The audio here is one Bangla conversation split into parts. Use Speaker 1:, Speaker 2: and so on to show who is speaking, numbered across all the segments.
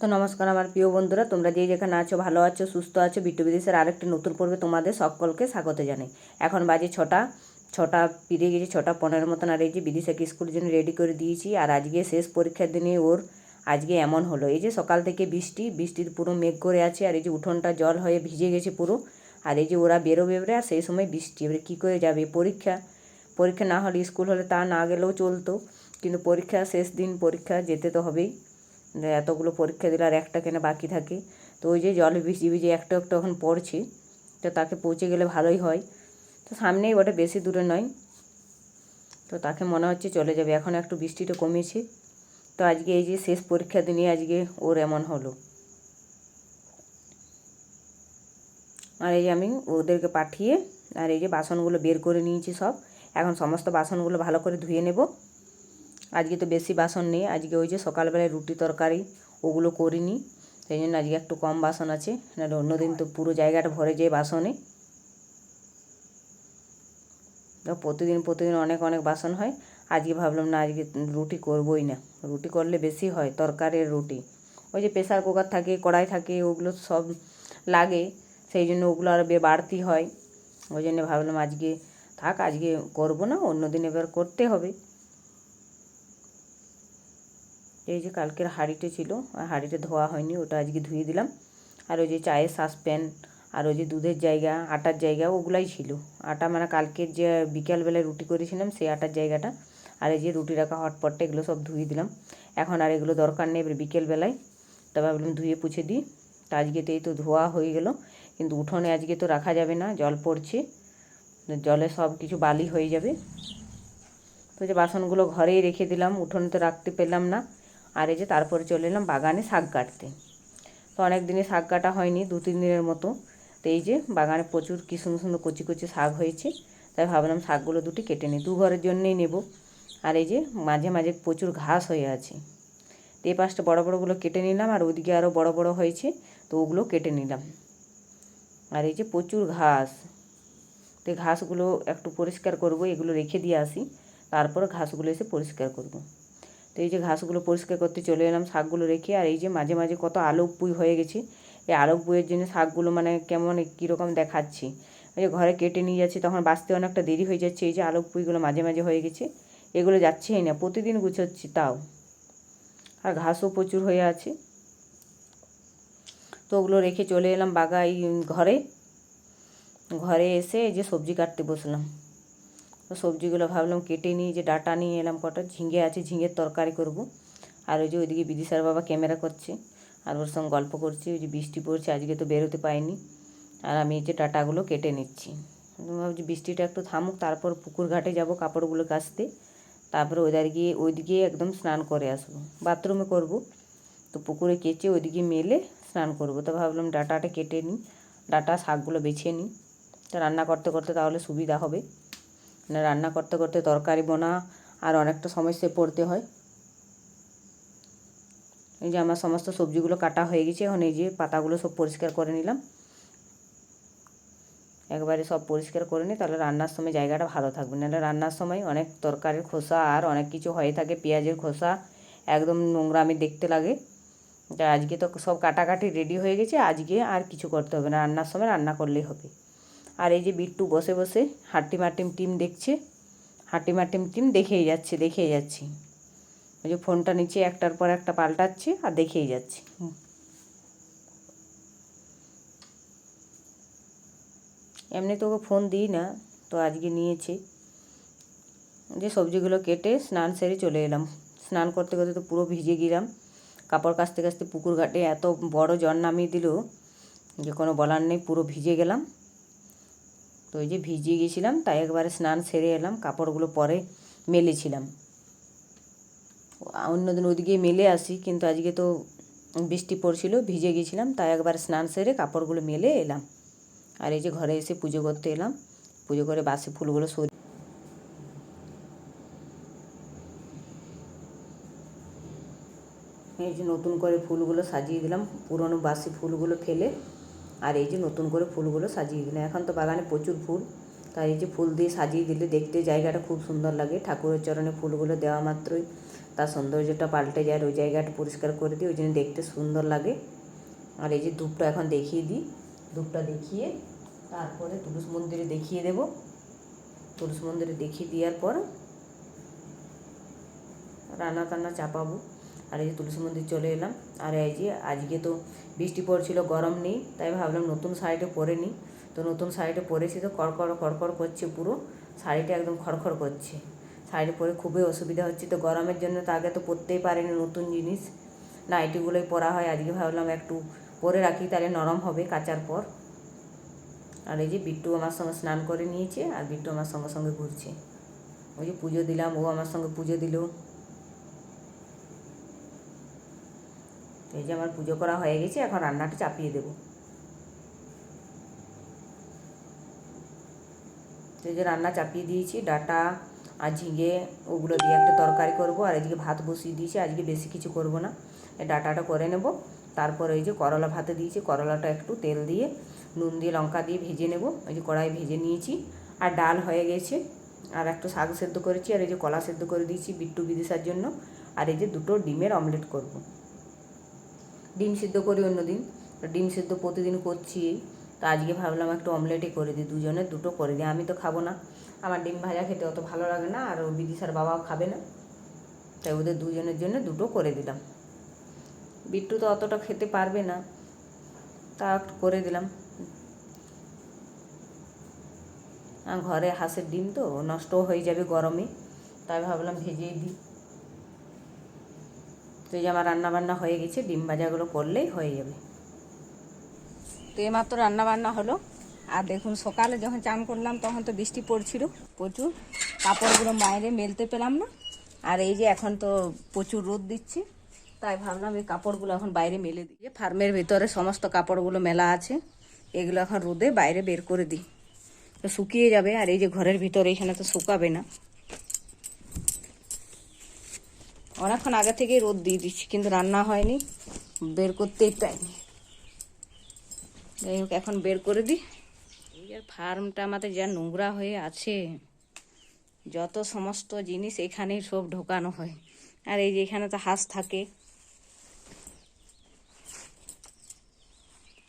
Speaker 1: তো নমস্কার আমার প্রিয় বন্ধুরা, তোমরা যে যেখানে আছো, ভালো আছো, সুস্থ আছো বিট্টু বিদেশের আরেকটি নতুন পর্বে তোমাদের সকলকে স্বাগত জানাই। এখন বাজে ছটা ছটা পেরিয়ে গেছে, ছটা পনেরো মতন, আর এই যে বিদিশাকে স্কুলের জন্য রেডি করে দিয়েছি, আর আজকে শেষ পরীক্ষার দিনে ওর আজকে এমন হলো। এই যে সকাল থেকে বৃষ্টি, বৃষ্টির পুরো মেঘ করে আছে, আর এই যে উঠোনটা জল হয়ে ভিজে গেছে পুরো, আর এই যে ওরা বেরোবে এবারে, আর সেই সময় বৃষ্টি, এবারে কী করে যাবে? পরীক্ষা পরীক্ষা না হলে স্কুল হলে তা না গেলেও চলতো, কিন্তু পরীক্ষা শেষ দিন, পরীক্ষা যেতে তো হবেই। এতগুলো পরীক্ষা দিলে আর একটা কেন বাকি থাকে? তো ওই যে জলে ভিজে ভিজে একটু একটু এখন পড়ছে, তো তাকে পৌঁছে গেলে ভালোই হয়। তো সামনেই ওটা বেশি দূরে নয়। তো তাকে মনে হচ্ছে চলে যাবে, এখন একটু বৃষ্টিটা কমেছে। তো আজকে এই যে শেষ পরীক্ষা দিনে আজকে ওর এমন হলো। আর এই যে আমি ওদেরকে পাঠিয়ে আর এই যে বাসনগুলো বের করে নিয়েছি সব, এখন সমস্ত বাসনগুলো ভালো করে ধুয়ে নেব। আজকে তো বেশি বাসন নেই। আজকে ওই যে সকালবেলায় রুটি তরকারি, ওগুলো করিনি। সেই জন্য আজকে একটু কম বাসন আছে। নাহলে অন্যদিন তো পুরো জায়গাটা ভরে যায় বাসনে। প্রতিদিন প্রতিদিন অনেক অনেক বাসন হয়। আজকে ভাবলাম, না, আজকে রুটি করবই না। রুটি করলে বেশি হয়, তরকারির রুটি। ওই যে প্রেশার কুকার থাকে, কড়াই থাকে, ওগুলো সব লাগে। সেই জন্য ওগুলো আর বাড়তি হয়। ওই জন্য ভাবলাম আজকে থাক, আজকে করব না অন্য দিন এবার করতে হবে। এই যে কালকের হাঁড়িটা ছিল হাঁড়িটা ধোয়া হয়নি, ওটা আজকে ধুয়ে দিলাম। আর ওই যে চায়ের সাসপ্যান আর ওই যে দুধের জায়গা, আটার জায়গা, ওগুলাই ছিল। আটা মানে কালকের যে বিকালবেলায় রুটি করেছিলাম, সেই আটার জায়গাটা। আর এই যে রুটি রাখা হটপটটা এগুলো সব ধুয়ে দিলাম। এখন আর এগুলো দরকার নেই, এবার বিকেলবেলায়। তবে ভাবলাম ধুয়ে পুছে দিই। তা আজকে তো এই তো ধোয়া হয়ে গেল, কিন্তু উঠোনে আজকে তো রাখা যাবে না, জল পড়ছে। জলে সব কিছু বালি হয়ে যাবে। তো যে বাসনগুলো ঘরেই রেখে দিলাম, উঠোনে তো রাখতে পেলাম না। আর এই যে তারপরে চলে এলাম বাগানে শাক কাটতে। তো অনেক দিনে শাক কাটা হয়নি, দু তিন দিনের মতো। তো এই যে বাগানে প্রচুর কি সুন্দর সুন্দর কচি কচি শাক হয়েছে, তাই ভাবলাম শাকগুলো দুটি কেটে নিই, দু ঘরের জন্যেই নেব। আর এই যে মাঝে মাঝে প্রচুর ঘাস হয়ে আছে। তো এই পাশটা বড়ো বড়োগুলো কেটে নিলাম, আর ওইদিকে আরও বড় বড় হয়েছে, তো ওগুলো কেটে নিলাম। আর এই যে প্রচুর ঘাস, তো ঘাসগুলো একটু পরিষ্কার করব, এগুলো রেখে দিয়ে আসি, তারপর ঘাসগুলো এসে পরিষ্কার করব। তো এই যে ঘাসগুলো পরিষ্কার করতে চলে এলাম, শাকগুলো রেখে, আর এই যে মাঝে মাঝে কত আলোক পুই হয়ে গেছে, এই আলোক পুইয়ের জন্য শাকগুলো মানে কেমন কীরকম দেখাচ্ছি। এই যে ঘরে কেটে নিয়ে যাচ্ছি, তখন বাঁচতে অনেকটা দেরি হয়ে যাচ্ছে, এই যে আলোক পুইগুলো মাঝে মাঝে হয়ে গেছে, এগুলো যাচ্ছেই না, প্রতিদিন গুছোচ্ছি তাও। আর ঘাসও প্রচুর হয়ে আছে। তো ওগুলো রেখে চলে এলাম বাগাই ঘরে। ঘরে এসে এই যে সবজি কাটতে বসলাম। তো সবজিগুলো ভাবলাম কেটে নিয়ে যে ডাটা নিয়ে এলাম কটা, ঝিঙে আছে, ঝিঙের তরকারি করব। আর ওই যে ওইদিকে বিদিশার বাবা ক্যামেরা করছে, আর ওর সঙ্গে গল্প করছি, ওই যে বৃষ্টি পড়ছে, আজকে তো বেরোতে পাইনি আর আমি এই যে ডাটাগুলো কেটে নিচ্ছি। ভাবছি বৃষ্টিটা একটু থামুক, তারপর পুকুর ঘাটে যাব কাপড়গুলো কাচতে। তারপরে ওইদার গিয়ে, ওইদিকে একদম স্নান করে আসব। বাথরুমে করব। তো পুকুরে কেচে ওইদিকে মেলে স্নান করব। তো ভাবলাম ডাটাটা কেটে নিই, ডাটা শাকগুলো বেছে নিই। তো রান্না করতে করতে তাহলে সুবিধা হবে। রান্না করতে করতে তরকারি বোনা আর অনেকটা সমস্যায় পড়তে হয়। এই যে আমার সমস্ত সবজিগুলো কাটা হয়ে গেছে, এখন এই যে পাতাগুলো সব পরিষ্কার করে নিলাম। একবারে সব পরিষ্কার করে নিই, তাহলে রান্নার সময় জায়গাটা ভালো থাকবে। নাহলে রান্নার সময় অনেক তরকারির খোসা আর অনেক কিছু হয়ে থাকে, পেঁয়াজের খোসা, একদম নোংরামি দেখতে লাগে। আজকে তো সব কাটাকাটি রেডি হয়ে গেছে, আজকে আর কিছু করতে হবে না, রান্নার সময় রান্না করলেই হবে। আর এই যে বিট্টু বসে বসে হাট্টিম হাট্টিম টিম দেখছে হাট্টিম হাট্টিম টিম দেখেই যাচ্ছে, দেখেই যাচ্ছি। ওই যে ফোনটা নিচে একটার পর একটা পাল্টাচ্ছে আর দেখেই যাচ্ছে। এমনি তো ওকে ফোন দিই না, তো আজকে নিয়েছে। যে সবজিগুলো কেটে স্নান সেরে চলে এলাম। স্নান করতে করতে তো পুরো ভিজে গেলাম। কাপড় কাচতে কাচতে পুকুর ঘাটে এত বড় জল নামিয়ে দিল যে কোনো বলার নেই, পুরো ভিজে গেলাম। তো ওই যে ভিজিয়ে গেছিলাম তাই একবারে স্নান সেরে এলাম, কাপড়গুলো পরে মেলেছিলাম। অন্যদিন ওদিকে মেলে আসি, কিন্তু আজকে তো বৃষ্টি পড়ছিল, ভিজে গেছিলাম তাই একবার স্নান সেরে কাপড়গুলো মেলে এলাম। আর এই যে ঘরে এসে পুজো করতে এলাম, পুজো করে বাসি ফুলগুলো সরি এই যে নতুন করে ফুলগুলো সাজিয়ে দিলাম, পুরনো বাসি ফুলগুলো ফেলে। আর এই যে নতুন করে ফুলগুলো সাজিয়ে দিলাম। এখন তো বাগানে প্রচুর ফুল। তাই এই যে ফুল দিয়ে সাজিয়ে দিলে দেখতে জায়গাটা খুব সুন্দর লাগে। ঠাকুরের চরণে ফুলগুলো দেওয়া মাত্রই। তার সৌন্দর্যটা পাল্টে যায় ওই জায়গাটা পরিষ্কার করে দিই, ওই জন্য দেখতে সুন্দর লাগে। আর এই যে ধূপটা এখন দেখিয়ে দিই। ধূপটা দেখিয়ে তারপরে তুলস মন্দিরে দেখিয়ে দেব। তুলস মন্দিরে দেখিয়ে দেওয়ার পর রান্না টান্না চাপাবো। আর এই যে তুলসী মন্দির চলে এলাম। আর এই যে আজকে তো বৃষ্টি পড়ছিল, গরম নেই, তাই ভাবলাম নতুন শাড়িটা পরে নিই। তো নতুন শাড়িটা পরেছি তো কড়কড় কড়কড় করছে পুরো। শাড়িটা একদম খড়খড় করছে। শাড়ি পরে খুবই অসুবিধা হচ্ছে। তো গরমের জন্য তো আগে তো পরতেই পারিনি নতুন জিনিস। নাইটিগুলোই পরা হয়। আজকে ভাবলাম একটু পরে রাখি, তাহলে নরম হবে কাচার পর। আর এই যে বিট্টু আমার সঙ্গে স্নান করে নিয়েছে, আর বিট্টু আমার সঙ্গে সঙ্গে ঘুরছে। ওই যে পুজো দিলাম, ও আমার সঙ্গে পুজো দিল। এই যে আমার পুজো করা হয়ে গেছে, এখন রান্নাটা চাপিয়ে দেবো। তো এই যে রান্না চাপিয়ে দিয়েছি, ডাটা আর ঝিঙে ওগুলো দিয়ে একটা তরকারি করব, আর এদিকে ভাত বসিয়ে দিয়েছি, আজকে বেশি কিছু করব না। এই ডাটাটা করে নেব, তারপর ওই যে করলা ভাতে দিয়েছি, করলাটা একটু তেল দিয়ে নুন দিয়ে লঙ্কা দিয়ে ভেজে নেব। ওই যে কড়াই ভেজে নিয়েছি, আর ডাল হয়ে গেছে। আর একটু শাক সেদ্ধ করেছি, আর এই যে কলা সেদ্ধ করে দিয়েছি বিট্টু বিদিশার জন্য। আর এই যে দুটো ডিমের অমলেট করব। ডিম সিদ্ধ করি অন্যদিন ডিম সিদ্ধ প্রতিদিন করছি। তো আজকে ভাবলাম একটু অমলেটই করে দিই দুজনের দুটো করে দিই, আমি তো খাব না। আমার ডিম ভাজা খেতে অত ভালো লাগে না, আর বিদিশার বাবাও খাবে না। তাই ওদের দুজনের জন্য দুটো করে দিলাম। বিট্টু তো অতটা খেতে পারবে না, তা একটু করে দিলাম। ঘরে হাঁসের ডিম তো নষ্টও হয়ে যাবে গরমে, তাই ভাবলাম ভেজেই দিই। তো এই যে আমার রান্না বান্না হয়ে গেছে, ডিম ভাজাগুলো করলেই হয়ে যাবে।
Speaker 2: তো এইমাত্র রান্না বান্না হলো। আর দেখুন, সকালে যখন চান করলাম, তখন তো বৃষ্টি পড়ছিল, প্রচুর। কাপড়গুলো বাইরে মেলতে পেলাম না। আর এই যে এখন তো প্রচুর রোদ দিচ্ছে, তাই ভাবলাম এই কাপড়গুলো এখন বাইরে মেলে দিই। ফার্মের ভিতরে সমস্ত কাপড়গুলো মেলা আছে, এগুলো এখন রোদে বাইরে বের করে দিই। তো শুকিয়ে যাবে, আর এই যে ঘরের ভিতরে এখানে তো শুকাবে না। অনেকক্ষণ আগে থেকেই রোদ দিয়ে দিচ্ছি, কিন্তু রান্না হয়নি, বের করতেই পাইনি। যাই হোক, এখন বের করে দিই। এই যে ফার্মটা আমাদের যা নোংরা হয়ে আছে, যত সমস্ত জিনিস এখানেই সব ঢোকানো হয়। আর এই যে এখানে তো হাঁস থাকে।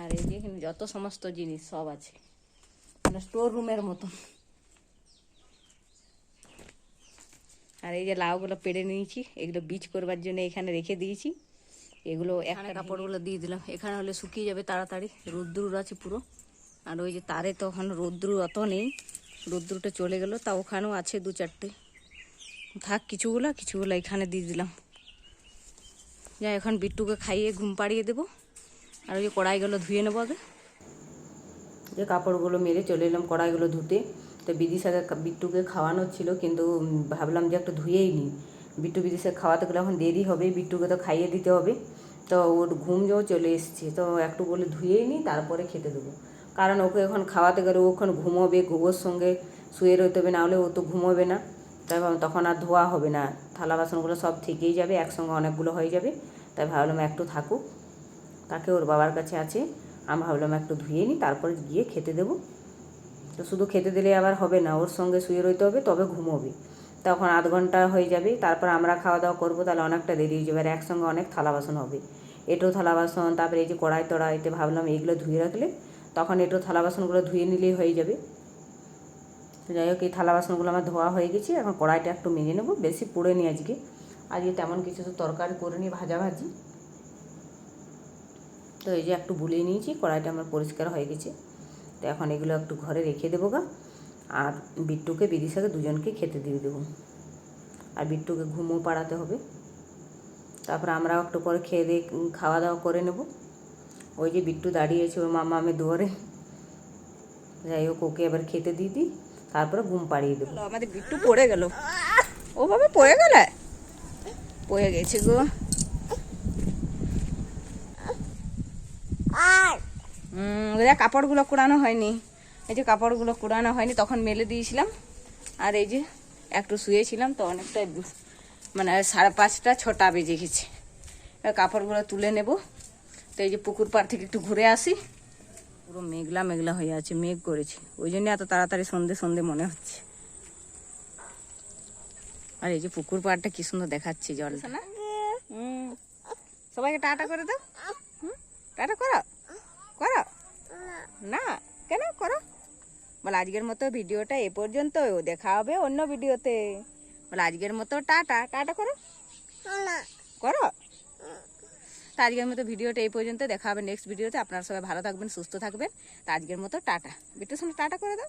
Speaker 2: আর এই যে এখানে যত সমস্ত জিনিস সব আছে মানে স্টোর রুমের মতন। আর এই যে লাউগুলো পেড়ে নিয়েছি এগুলো বীজ করবার জন্য এখানে রেখে দিয়েছি। এগুলো একটা কাপড়গুলো দিয়ে দিলাম। এখানে হলে শুকিয়ে যাবে তাড়াতাড়ি রোদ্রুর আছে পুরো। আর ওই যে তারে তো তখন রোদ্রু অত নেই রোদ্রুটা চলে গেল তা ওখানেও আছে দু চারটে। থাক কিছুগুলো কিছুগুলো এখানে দিয়ে দিলাম। যা এখন বিট্টুকে খাইয়ে ঘুম পাড়িয়ে দেবো। আর ওই যে কড়াইগুলো ধুয়ে নেব আগে।
Speaker 1: যে কাপড়গুলো মেরে চলে এলাম, কড়াইগুলো ধুতে। তো বিদিশাকে বিট্টুকে খাওয়ানো ছিল, কিন্তু ভাবলাম যে একটু ধুয়েই নিই। বিট্টু বিদিশাকে খাওয়াতে গেলে এখন দেরি হবে, বিট্টুকে তো খাইয়ে দিতে হবে। তো ওর ঘুম যেও চলে এসছে, তো একটু বলে ধুয়েই নিই, তারপরে খেতে দেবো। কারণ ওকে এখন খাওয়াতে গেলে ও ঘুমোবে ওর সঙ্গে শুয়ে রইতে হবে, নাহলে ও তো ঘুমোবে না। তাই ভাবলাম তখন আর ধোয়া হবে না, থালা বাসনগুলো সব থেকেই যাবে, একসঙ্গে অনেকগুলো হয়ে যাবে। তাই ভাবলাম একটু থাকুক। তাকে ওর বাবার কাছে আছে আমি ভাবলাম একটু ধুয়ে নিই, তারপরে গিয়ে খেতে দেবো। তো শুধু খেতে দিলে আবার হবে না, ওর সঙ্গে শুয়ে রইতে হবে, তবে ঘুমোবে। তখন আধ ঘণ্টা হয়ে যাবে, তারপর আমরা খাওয়া দাওয়া করব, তাহলে অনেকটা দেরি হয়ে যাবে, আর একসঙ্গে অনেক থালা বাসন হবে। এটো থালা বাসন, তারপরে এই যে কড়াই তড়াইতে ভাবলাম এইগুলো ধুয়ে রাখলে তখন এটো থালা বাসনগুলো ধুয়ে নিলেই হয়ে যাবে। যাই হোক, এই থালা বাসনগুলো আমার ধোয়া হয়ে গেছে, এখন কড়াইটা একটু মেজে নেব, বেশি পুড়ে নি আজকে। আজকে তেমন কিছু তো তরকারি করে নিই ভাজা ভাজি তো এই যে একটু বুলিয়ে নিয়েছি, কড়াইটা আমার পরিষ্কার হয়ে গেছে। তো এখন এগুলো একটু ঘরে রেখে দেবো গা। আর বিট্টুকে, বিদিশাকে দুজনকে খেতে দিয়ে দেবো। আর বিট্টুকে ঘুমও পাড়াতে হবে। তারপর আমরাও একটু পরে খেয়ে দিয়ে খাওয়া দাওয়া করে নেব। ওই যে বিট্টু দাঁড়িয়েছে ওর মামা আমি দুয়ারে। যাই হোক, ওকে এবার খেতে দিয়ে দিই। তারপরে ঘুম পাড়িয়ে দেবো।
Speaker 2: আমাদের বিট্টু পড়ে গেল। ও বাবা, পড়ে গেলে? পড়ে গেছে গো। দেখ কাপড়গুলো কুড়ানো হয়নি। এই যে কাপড়গুলো কুড়ানো হয়নি তখন মেলে দিয়েছিলাম। আর এই যে একটু শুয়েছিলাম তো অনেকটা মানে সাড়ে পাঁচটা ছটা বেজে গেছে। কাপড়গুলো তুলে নেব। তো এই যে পুকুর পাড় থেকে একটু ঘুরে আসি। পুরো মেঘলা মেঘলা হয়ে আছে মেঘ করেছে। ওই জন্য এত তাড়াতাড়ি সন্ধে সন্ধে মনে হচ্ছে। আর এই যে পুকুর পাড়টা কি সুন্দর দেখাচ্ছে জল না সবাইকে টাটা করে দাও। হুম। টাটা করো। করো? না। কেন? করো। বলে আজকের মতো ভিডিওটা এ পর্যন্ত দেখা হবে অন্য ভিডিওতে। বলে আজকের মতো টাটা। টাটা করো। করো? তা আজকের মতো ভিডিওটা এই পর্যন্ত দেখা হবে নেক্সট ভিডিওতে। আপনারা সবাই ভালো থাকবেন সুস্থ থাকবেন। তা আজকের মতো টাটা। বিটু শুনে টাটা করে দাও।